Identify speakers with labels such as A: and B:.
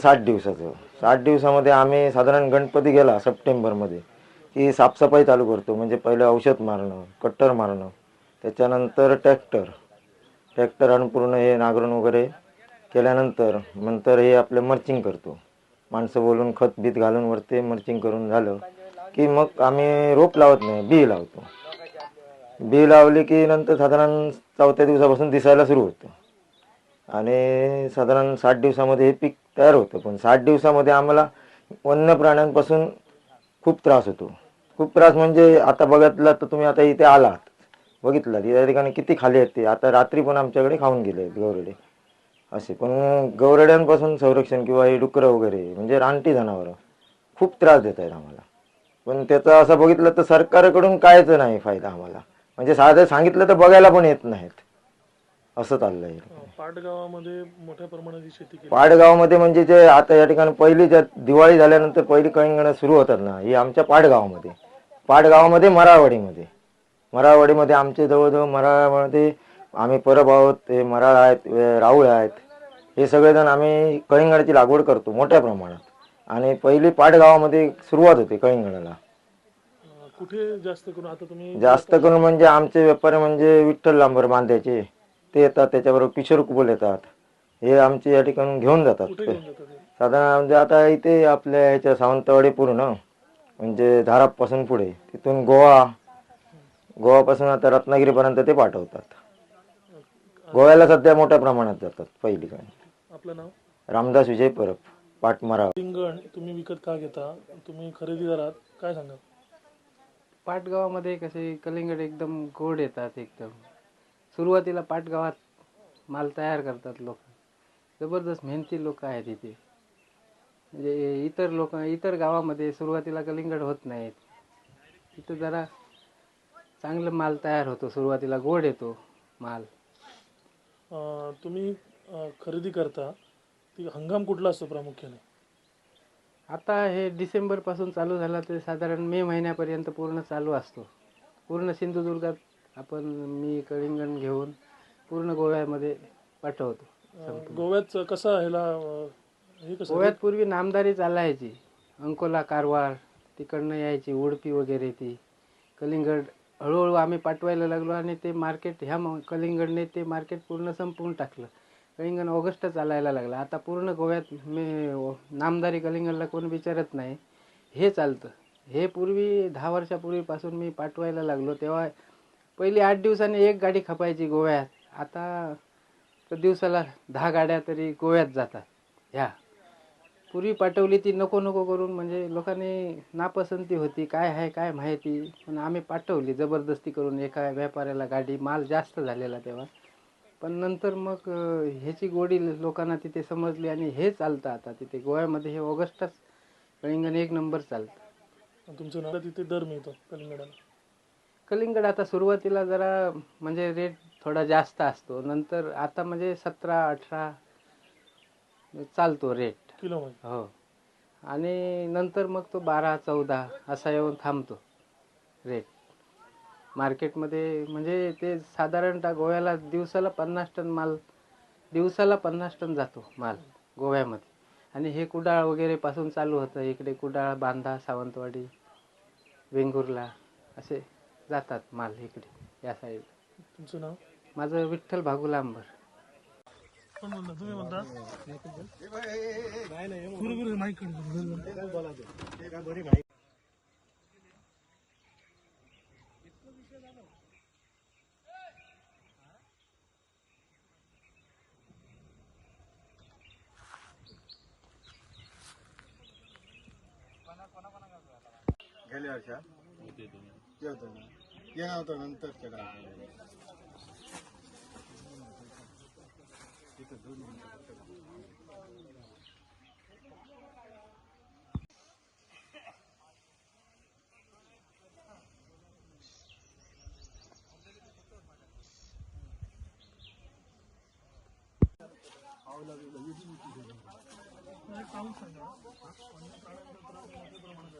A: साठ दिवसाचं. साठ दिवसामध्ये आम्ही साधारण गणपती गेला सप्टेंबरमध्ये की साफसफाई चालू करतो. म्हणजे पहिलं औषध मारणं कट्टर मारणं त्याच्यानंतर ट्रॅक्टर. ट्रॅक्टर आणून पूर्ण हे नागरण वगैरे केल्यानंतर नंतर हे आपलं मर्चिंग करतो. माणसं बोलून खत बीत घालून वरते मर्चिंग करून झालं की मग आम्ही रोप लावत नाही बी लावतो. बी लावली की नंतर साधारण चौथ्या दिवसापासून दिसायला सुरू होतं. आणि साधारण साठ दिवसामध्ये हे पीक तयार होतं. पण साठ दिवसामध्ये आम्हाला वन्य प्राण्यांपासून खूप त्रास होतो. खूप त्रास म्हणजे आता बघितलं तर तुम्ही आता इथे आलात. बघितलं या ठिकाणी किती खाली आहेत ते. आता रात्री पण आमच्याकडे खाऊन गेले आहेत गौरडे. असे. पण गौरड्यांपासून संरक्षण किंवा हे डुकरं वगैरे म्हणजे रानटी जनावरं खूप त्रास देत आहेत आम्हाला. पण त्याचं असं बघितलं तर सरकारकडून कायच नाही फायदा आम्हाला. म्हणजे साधं सांगितलं तर बघायला पण येत नाहीत. असं चाललंय.
B: अं, पाटगावामध्ये मोठ्या प्रमाणात शेती केली.
A: पाडगावामध्ये म्हणजे जे आता या ठिकाणी पहिली ज्या दिवाळी झाल्यानंतर पहिली कळंगणं सुरू होतात ना ही आमच्या पाडगावामध्ये पाडगावामध्ये मराळवाडीमध्ये. मराळवाडीमध्ये आमचे जवळजवळ मराळामध्ये आम्ही परब आहोत ते मराळ आहेत राऊळ आहेत. हे सगळेजण आम्ही कळिंगडाची लागवड करतो मोठ्या प्रमाणात. आणि पहिली पाडगावामध्ये सुरुवात होते कळिंगडाला
B: अं, कुठे जास्त करून आता तुम्ही
A: जास्त करून म्हणजे आमचे व्यापारी म्हणजे विठ्ठल लांबर बांधायचे ते येतात त्याच्याबरोबर किशोर कुबल येतात. हे आमचे या ठिकाणी घेऊन जातात.
B: कुठे घेऊन जातात हे?
A: साधारण म्हणजे आता इथे आपल्या ह्याच्या सावंतवाडी पूर्ण म्हणजे धारापासून पुढे तिथून गोवा. गोवापासून आता रत्नागिरीपर्यंत ते पाठवतात. गोव्याला सध्या मोठ्या प्रमाणात जातात पहिली काय
B: आपलं नाव?
A: रामदास विजय परब पाटमरा
B: रिंगण तुम्ही विकत का घेता? तुम्ही खरेदीदार आहात काय सांगाल?
C: पाटगावामध्ये कसे कलिंगड एकदम गोड येतात एकदम. सुरुवातीला पाटगावात माल तयार करतात लोक. जबरदस्त मेहनती लोक आहेत इथे. म्हणजे इतर लोक इतर गावामध्ये सुरुवातीला कलिंगड होत नाहीत. इथं जरा चांगलं माल तयार होतो सुरुवातीला गोड येतो माल.
B: तुम्ही खरेदी करता ती हंगाम कुठला असतो प्रामुख्याने?
C: आता हे डिसेंबरपासून चालू झाला ते साधारण मे महिन्यापर्यंत पूर्ण चालू असतो. पूर्ण सिंधुदुर्गात आपण मी कलिंगण घेऊन पूर्ण गोव्यामध्ये पाठवतो.
B: गोव्यात कसा ह्याला अं, हे कसं?
C: गोव्यात पूर्वी नामदारी चालायची. अंकोला कारवार तिकडनं यायची उडपी वगैरे ती. कलिंगड हळूहळू आम्ही पाठवायला लागलो आणि ते मार्केट ह्या म- कलिंगडने ते मार्केट पूर्ण संपवून टाकलं. कलिंगड ऑगस्ट चालायला लागला. आता पूर्ण गोव्यात मे नामदारी कलिंगडला कोण विचारत नाही. हे चालतं. हे पूर्वी दहा वर्षापूर्वीपासून मी पाठवायला लागलो. तेव्हा पहिली आठ दिवसांनी एक गाडी खपायची गोव्यात. आता तर दिवसाला दहा गाड्या तरी गोव्यात जातात. ह्या. पूर्वी पाठवली ती नको नको करून म्हणजे लोकांनी नापसंती होती काय आहे काय माहिती. पण आम्ही पाठवली जबरदस्ती करून एका व्यापाऱ्याला गाडी माल जास्त झालेला तेव्हा. पण नंतर मग ह्याची गोडी लोकांना तिथे समजली आणि हे चालतं आता. तिथे गोव्यामध्ये हे ऑगस्टच कलिंगण एक नंबर चालतं.
B: तुमचं नाव तिथे दर मिळतो कलिंगडाला
C: कलिंगड आता सुरुवातीला जरा म्हणजे रेट थोडा जास्त असतो. नंतर आता म्हणजे सतरा अठरा चालतो रेट
B: किलोमध्ये
C: हो. आणि नंतर मग तो बारा चौदा असा येऊन थांबतो रेट मार्केटमध्ये म्हणजे ते साधारणतः गोव्याला दिवसाला पन्नास टन माल दिवसाला पन्नास टन जातो माल गोव्यामध्ये. आणि हे कुडाळ वगैरे पासून चालू होतं. इकडे कुडाळ बांधा सावंतवाडी वेंगुर्ला असे जातात माल इकडे या साईड
B: तुमचं नाव?
C: माझं विठ्ठल भागू लांबर.
B: कोण म्हणता तुम्ही म्हणता? गुरु गुरु माईक
D: गेल्या वर्षात जेवतो ना येणार होतं नंतर त्याला आवला काउंट सांगा आणि प्राण्यांचं प्रमाणात